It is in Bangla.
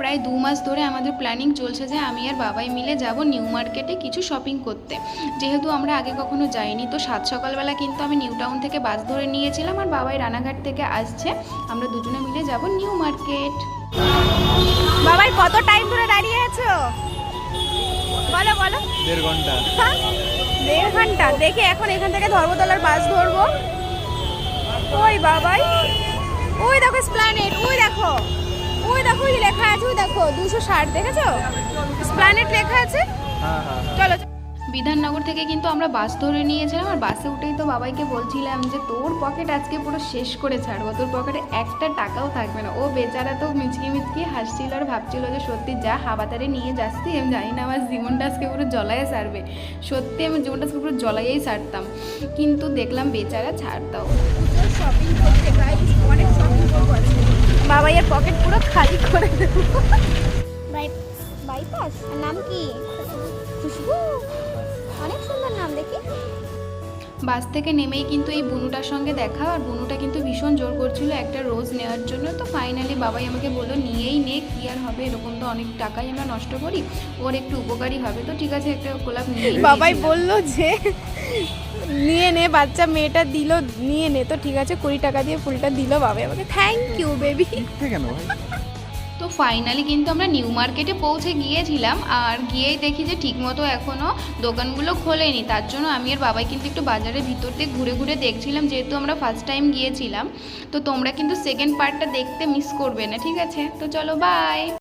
প্রায় দু মাস ধরে আমাদের প্ল্যানিং চলছে যে আমি আর বাবাই মিলে যাব নিউ মার্কেটে কিছু শপিং করতে। যেহেতু আমরা আগে কখনো যাইনি তো সাত সকালবেলা কিন্তু আমি নিউ টাউন থেকে বাস ধরে নিয়েছিলাম আর বাবাই রানাঘাট থেকে আসছে। আমরা দুজনে মিলে যাব নিউ মার্কেট বাবাই কত টাইম ধরে দাঁড়িয়ে আছো? বলো বলো। দেড় ঘণ্টা। হ্যাঁ? দেড় ঘণ্টা। দেখে এখন এখান থেকে ধর্মতলার বাস ধরবো। ওই বাবাই। ওই দেখো স্প্ল্যানেট ওই দেখো। দেখো দুশো ষাট দেখেছ? স্প্ল্যানেট লেখা আছে। হ্যাঁ হ্যাঁ চলো বিধাননগর থেকে কিন্তু আমরা বাস ধরে নিয়েছিলাম আর বাসে উঠেই তো বাবাইকে বলছিলাম যে তোর পকেট আজকে পুরো শেষ করে ছাড়বো তোর পকেটে একটা টাকাও থাকবে না। ও বেচারা তো মিচকি মিচকি হাসছিল আর ভাবছিল যে সত্যি যা হাবাতারে নিয়ে যাচ্ছি আমি জানি না আমার জীবনটা আজকে পুরো জলায় সারবে সত্যি আমি জীবনটা আজকে পুরো জলাইয়েই সারতাম কিন্তু দেখলাম বেচারা ছাড় দাও। শপিং করতে বাইপাস নাম কি? খুশবু? অনেক সুন্দর নাম দেখি। বাস থেকে নেমেই কিন্তু এই বুনুটার সঙ্গে দেখা আর বুনুটা কিন্তু ভীষণ জোর করছিল একটা রোজ নেওয়ার জন্য। তো ফাইনালি বাবাই আমাকে বলল নিয়েই নে কি আর হবে? এরকম তো অনেক টাকাই আমরা নষ্ট করি ওর একটু উপকারী হবে। তো ঠিক আছে একটা গোলাপ নিয়ে বাবাই বলল যে নিয়ে নে বাচ্চা মেয়েটা দিল নিয়ে নে। তো ঠিক আছে কুড়ি টাকা দিয়ে ফুলটা দিল বাবাই আমাকে। থ্যাংক ইউ বেবি কেন ভাই? তো ফাইনালি কিন্তু আমরা নিউ মার্কেটে পৌঁছে গিয়েছিলাম আর গিয়েই দেখি যে ঠিকমতো এখনও দোকানগুলো খোলেনি। তার জন্য আমি আর বাবাই কিন্তু একটু বাজারের ভিতর দিয়ে ঘুরে ঘুরে দেখছিলাম, যেহেতু আমরা ফার্স্ট টাইম গিয়েছিলাম। তো তোমরা কিন্তু সেকেন্ড পার্টটা দেখতে মিস করবে না, ঠিক আছে? তো চলো বাই